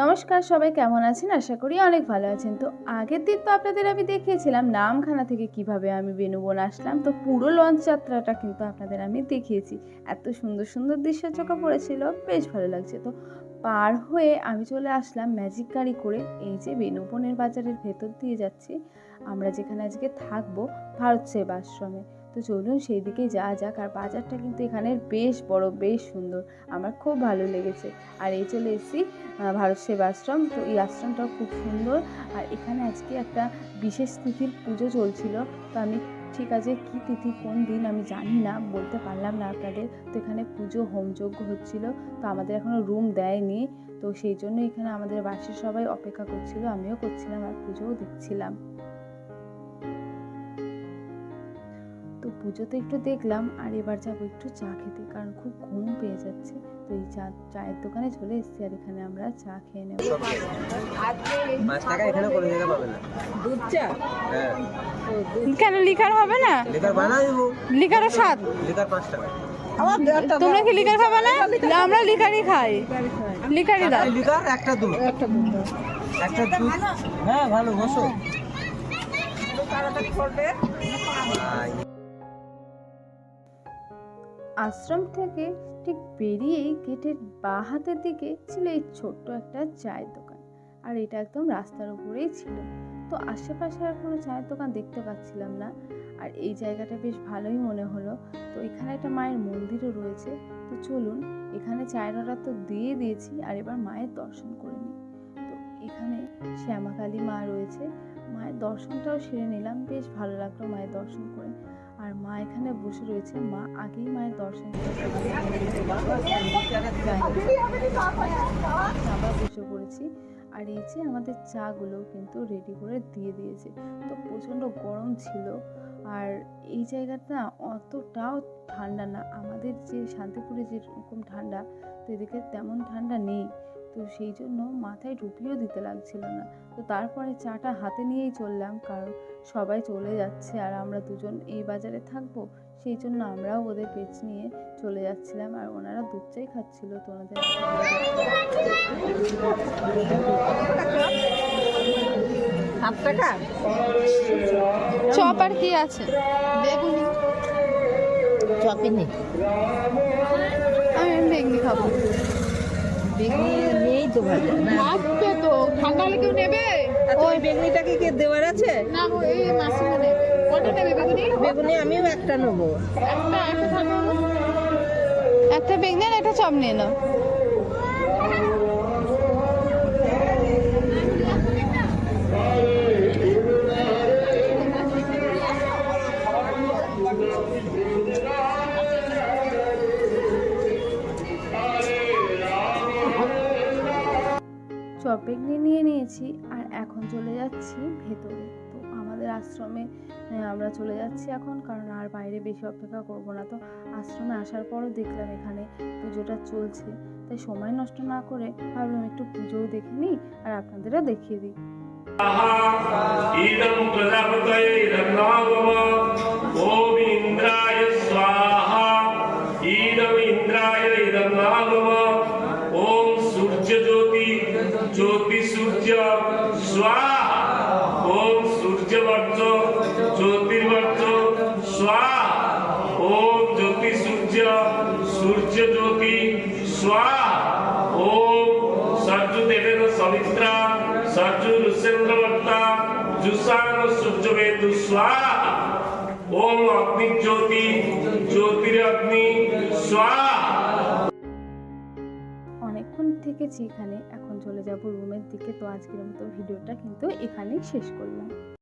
নমস্কার, সবাই কেমন আছেন? আশা করি অনেক ভালো আছেন। তো আগের দিন তো আপনাদের আমি দেখিয়েছিলাম নামখানা থেকে কীভাবে আমি বেনুবন আসলাম। তো পুরো লঞ্চ যাত্রাটা কিন্তু আপনাদের আমি দেখিয়েছি। এত সুন্দর সুন্দর দৃশ্য চোখে পড়েছিল, বেশ ভালো লাগছে। তো পার হয়ে আমি চলে আসলাম ম্যাজিক গাড়ি করে। এই যে বেনুবনের বাজারের ভেতর দিয়ে যাচ্ছি। আমরা যেখানে আজকে থাকব, ভারত সেবা আশ্রমে। তো চলুন সেই দিকে যাওয়া যাক। আর বাজারটা কিন্তু এখানের বেশ বড়, বেশ সুন্দর। আমার খুব ভালো লেগেছে। আর এই চলে এসেছি ভারত সেবা আশ্রম। তো এই আশ্রমটাও খুব সুন্দর। আর এখানে আজকে একটা বিশেষ তিথির পুজো চলছিল। তো আমি ঠিক আছে, কী তিথি, কোন দিন আমি জানি না, বলতে পারলাম না আপনাদের। তো এখানে পুজো হোমযজ্ঞ হচ্ছিল। তো আমাদের এখনও রুম দেয়নি। তো সেই জন্য এখানে আমাদের বাসের সবাই অপেক্ষা করছিল। আমিও করছিলাম আর পুজোও দেখছিলাম তো পুজোতে একটু দেখলাম আর এবার যাব একটু চা খেতে কারণ খুব ঘুম পেয়ে যাচ্ছে। তো এই চা চায়ের দোকানে চলে এসেছি আর এখানে আমরা চা খেয়ে নেব। পাঁচ টাকা এখানে কোনো জায়গায় পাবে না। দুধ চা? হ্যাঁ। কেন লিকার হবে না? লিকার লিকারও স্বাদ? লিকার পাঁচ টাকা। তোমরা কি লিকার খাবে না? আমরা লিকারই খাই। লিকারই দাও। একটা লিকার একটা দুধ। একটা দুধ একটা দুধ। হ্যাঁ ভালো বসো। তাড়াতাড়ি করবে আই, আশ্রম থেকে ঠিক বেরিয়েই গেটের বাঁ হাতের দিকে ছিল এই ছোট্ট একটা চায়ের দোকান। আর এটা একদম রাস্তার উপরেই ছিল। তো আশেপাশে আর কোনো চায়ের দোকান দেখতে পাচ্ছিলাম না। আর এই জায়গাটা বেশ ভালোই মনে হলো। তো এখানে একটা মায়ের মন্দিরও রয়েছে। তো চলুন, এখানে চায়ের অর্ডার তো দিয়ে দিয়েছি আর এবার মায়ের দর্শন করে নিই। তো এখানে শ্যামাকালী মা রয়েছে। মায়ের দর্শনটাও সেরে নিলাম। বেশ ভালো লাগল মায়ের দর্শন করে। মা এখানে বসে রয়েছে। মা আগেই মায়ের দর্শন আবার বসে পড়েছি। আর এই যে আমাদের চাগুলো কিন্তু রেডি করে দিয়ে দিয়েছে। তো প্রচণ্ড গরম ছিল। আর এই জায়গাটা অতটাও ঠান্ডা না। আমাদের যে শান্তিপুরে যেরকম ঠান্ডা, তো এদিকে তেমন ঠান্ডা নেই। তো সেই জন্য মাথায় টুপিও দিতে লাগছিল না। তো তারপরে চাটা হাতে নিয়েই চললাম কারণ সবাই চলে যাচ্ছে আর আমরা দুজন এই বাজারে থাকব সেই জন্য আমরাও ওদের পেছ নিয়ে চলে যাচ্ছিলাম আর ওনারা দুধ চাই খাচ্ছিল তো ওনাদের সাত টাকা? চপ আর কি আছে? বেগুনি। চপে নেই। আমি বেগুনি খাব। নেই তো ভাজা না আসবে তো ঠান্ডা কেউ নেবে? আচ্ছা, ওই বেগুনিটাকে কি দেওয়ার আছে? না এই মাসিমা নেবে। কটা নেবে বেগুনি? বেগুনি আমিও একটা নেব। একটা একটা থাকো। একটা বেগুনি আর একটা চপ নিয়ে নাও। চপ বেগনি নিয়ে নিয়েছি আর এখন চলে যাচ্ছি ভেতরে তো আমাদের আশ্রমে আহ, আমরা চলে যাচ্ছি এখন কারণ আর বাইরে বেশি অপেক্ষা করব না তো আশ্রমে আসার পরও দেখলাম এখানে পুজোটা চলছে তাই সময় নষ্ট না করে ভাবলাম একটু পুজোও দেখে নিই আর আপনাদেরও দেখিয়ে দিই इदं प्रजापतयैरन्नावम ॐ इन्द्राय স্বা। ওম সূর্যবর্জ, জ্যোতির্বর্জ, স্বা। ওম জ্যোতি সূর্য সূর্য জ্যোতি, স্বা। ওম সর্জু দেবেন সবিত্র সর্জু ঋষেন্দ্রবর্তা জুসান সূর্যবেদু, স্বা। ওম অগ্নি জ্যোতি জ্যোতিরগ্নি, স্বা। থেকেছি এখানে, এখন চলে যাব রুমের দিকে। তো আজকের মতো ভিডিওটা কিন্তু এখানেই শেষ করলাম।